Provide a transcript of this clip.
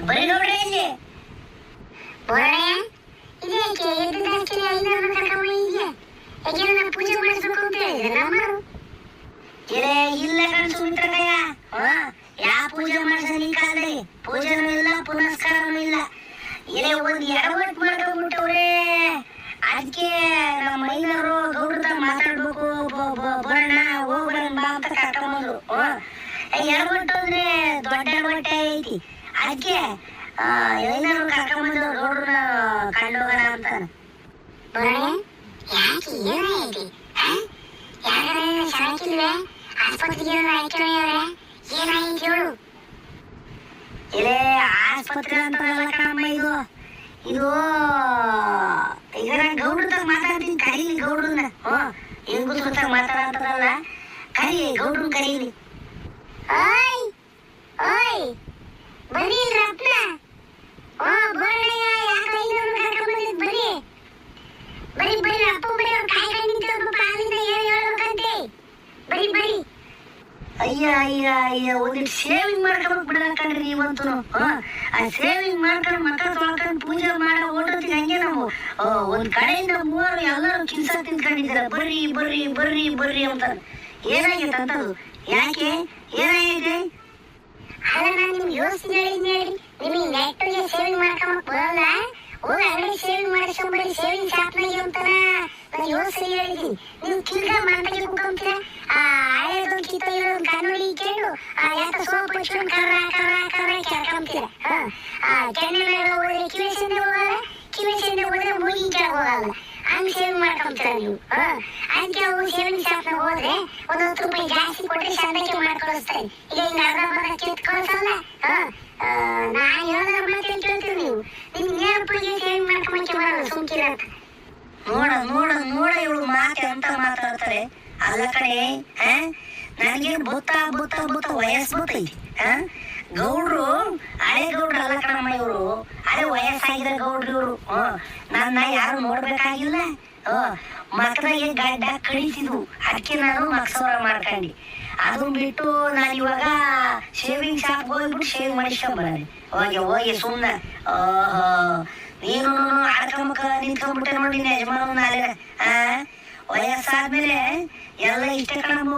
ಬರೀ ನೋಡ್ರಿ ಇಲ್ಲಿ ಐನೂರು ನಾವು ಪೂಜೆ ಮಾಡಿಸ್ಬೇಕು ಅಂತ ಹೇಳಿದ್ರೆ ನಮ್ಮರು ಇಲ್ಲ ಕಣ್ ಸುಮಿತ್ರಕಯ್ಯ ಯಾ ಪೂಜೆ ಮಾಡ್ಸ ನಿನ್ ಕಾಲದಲ್ಲಿ? ಪೂಜೆನೂ ಇಲ್ಲ ಪುನಸ್ಕಾರನೂ ಇಲ್ಲ. ಇರೇ ಒಂದ್ ಮಾಡ್ಕೊಂಡ್ಬಿಟ್ಟವ್ರೆ. ಅದಕ್ಕೆ ನಮ್ಮ ಮೈನವರು ಗೌಡ್ರ ಮಾತಾಡ್ಬೇಕು. ಬರೋಣ ಹೋಗ್ಬರೋಣ ಬಾ ಅಂತ ಕರ್ಕೊಂಬಂದ್ರು. ಎಡವಟ್ಟು ಅಂದ್ರೆ ದೊಡ್ಡ ಎಡವಟ್ಟೆ ಐತಿ. ಅದಕ್ಕೆ ಏನಾದ್ರು ಕರ್ಕೊಂಡ್ಬಂದು ಗೌಡ್ರನ್ನ ಕಂಡೋಗೋಣ ಅಂತ. ಬೋರಣ್ಯ ಯಾಕೆ ಏನಾಯ್ತು ಯಾಕಂದ್ರೆ ಸರಕಿಲ್ವೇ ಆಸ್ಪತ್ರೆಗೆ ಹಾಕಿರೋವ್ರೆ ಏನಾಯ್ತು ಹೇಳು. ಇಲ್ಲೇ ಆಸ್ಪತ್ರೆ ಅಂತಲ್ಲ ಕಣಮ್ಮ ಇದು. ಇದು ಈಗ ನಾನು ಗೌಡ್ರದಾಗ ಮಾತಾಡ್ತೀನಿ ಕರೀಲಿ ಗೌಡ್ರನ್ನ. ಹೆಂಗು ಸುತ್ತ ಮಾತಾಡಂತದಲ್ಲ ಕರಿ ಗೌಡ್ರನ್ನ ಕರೀಲಿ. ಓಯ್ ಓಯ್. ಇಲ್ಲಿ ರತ್ನ. ಓ ಬೋರಣ್ಯ ಯಾಕೆ ಐನೂರು ಕರ್ಕೊಂಡ್ ಬಂದಿದ್ ಬನ್ನಿ. ಬರೀ ಬರೀ ಅಪ್ಪ ಬರೀ ಅವ್ರು ಕಾಯ್ಕೊಂಡು ನಿಂತಿದ್ರು ಪಾಪ ಅಲ್ಲಿಂದ ಏನು ಹೇಳ್ಬೇಕಂತೆ ಬರೀ ಬರೀ ಅಯ್ಯ ಅಯ್ಯ ಅಯ್ಯ ಒಂದಿಟ್ಟು ಸೇವಿಂಗ್ ಮಾಡ್ಕೊಂಡ್ ಬಿಡಕಂಡ್ರಿ ನೀವಂತೂ ಆ ಸೇವಿಂಗ್ ಮಾಡ್ಕೊಂಡು ಮಕ್ಕ ತೊಳ್ಕೊಂಡು ಪೂಜೆ ಮಾಡೋ ಓಟೋತಿಗೆ ಹಂಗೆ ನಾವು. ಒಂದ್ ಕಡೆಯಿಂದ ಮೂವರು ಎಲ್ಲರೂ ಕಿಲ್ಸ ತಿನ್ಕೊಂಡಿದ್ದಾರೆ ಬರ್ರಿ ಬರ್ರಿ ಬರ್ರಿ ಬರ್ರಿ ಅಂತ. ಏನಾಗೈತೆ ಅಂತದು? ಯಾಕೆ? ಏನಾಗೈತೆ ಅಲ್ಲ ನಾನು ನಿಮ್ಗೆ ಯೋಚನೆ ಹೇಳಿದ್ನಿ ಹೇಳ್ರಿ ನಿಮಗೆ ನೆಟ್ಟಿಗೆ ಸೇವಿಂಗ್ ಮಾಡ್ಕೊಂಬಕ್ ಬರಲ್ಲ ಹೋಗಿ ಅಂಗಡಿ ಸೇವಿಂಗ್ ಮಾಡಿಸ್ಕೊಂಬರಿ ಸೇವಿಂಗ್ ಶಾಪ್ನಾಗೆ ಅಂತಾನ ನಾನು ಯೋಚನೆ ಹೇಳಿದ್ದೀನಿ ನೀವು ತಿರ್ಗಾ ಮಂಟಗೆ ಕುತ್ಕೊಂತೀರ ಆ ಹಳೇದೊಂದು ಕಿತ್ತ ಇರೋದು ಕನ್ನಡಿ ಇಟ್ಕೊಂಡು ಆ ಯಾಕ ಸೋಪ್ ಹಚ್ಕೊಂಡು ಕರ್ರ ಕರ್ರ ಕರ್ರ ಕೆರ್ಕೊಂತೀರ ಆ ಕೆನ್ನೆ ಮೇಲೆ ಹೋದ್ರೆ ಕಿವಿಸಿಂದ ಹೋಗಲ್ಲ ಕಿವಿಸಿಂದ ಹೋದ್ರೆ ಮೂಗಿನ ಕೆಳಗೆ ಹೋಗಲ್ಲ ಹಂಗ್ ಸೇವಿಂಗ್ ಮಾಡ್ಕೊಂತೀರ ನೀವು? ಅದಕ್ಕೆ ಅವು ಸೇವಿಂಗ್ ಶಾಪ್ನಾಗ ಹೋದ್ರೆ ಒಂದು ಹತ್ತು ರೂಪಾಯಿ ಜಾಸ್ತಿ ಚಂದಕ್ಕೆ ಈಗ ಹಿಂಗ ಅರ್ಧ ಬರ್ಧ ಕಿತ್ ಕಳ್ಸಲ್ಲ ನಾ ಹೇಳೋದ್ರ ಮಾತೇನ್ ಕೇಳ್ತೀರಿ ಅಂತ. ನೋಡ ಇವಳು ಮಾತೆ ಅಂತ ಮಾತಾಡ್ತಾರೆ. ಅಲ್ಲ ಕಡೆ ನನಗೆ ಬುತ್ತ ಬುತ್ತ ಬುತ್ತ ವಯಸ್ಸು ಹಾ? ಗೌಡ್ರು ಹಳೆ ಗೌಡ್ರು ಅಲ್ಲ ವಯಸ್ಸಾಗಿರೋ ಗೌಡ್ರು ಇವರು ನನ್ನ ಯಾರು ನೋಡ್ಬೇಕಾಗಿಲ್ಲ. ಮಕ್ಕಳಿಗೆ ಗಡ್ಡ ಕಳಿಸಿದ್ವು. ಅದಕ್ಕೆ ನಾನು ಮಕ್ಸವರ ಮಾಡ್ಕೊಂಡಿ. ಅದನ್ನ ಬಿಟ್ಟು ನಾನು ಇವಾಗ ಶೇವಿಂಗ್ ಶಾಪ್ ಹೋಗ್ಬಿಟ್ಟು ಶೇವ್ ಮಾಡಿಸ್ಕೊಂಬರಲಿ ಹೋಗಿ ಹೋಗಿ ಸುಮ್ಮನೆ ನೀನು ಆಡ್ಕೊಂಬಕ ನಿಂತ್ಕೊಂಡ್ಬಿಟ್ಟೆ ನೋಡಿ ಯಜಮಾನ ಆ? ವಯಸ್ಸಾದ್ಮೇಲೆ ಎಲ್ಲ ಇಷ್ಟ ಕಣಮ್ಮ.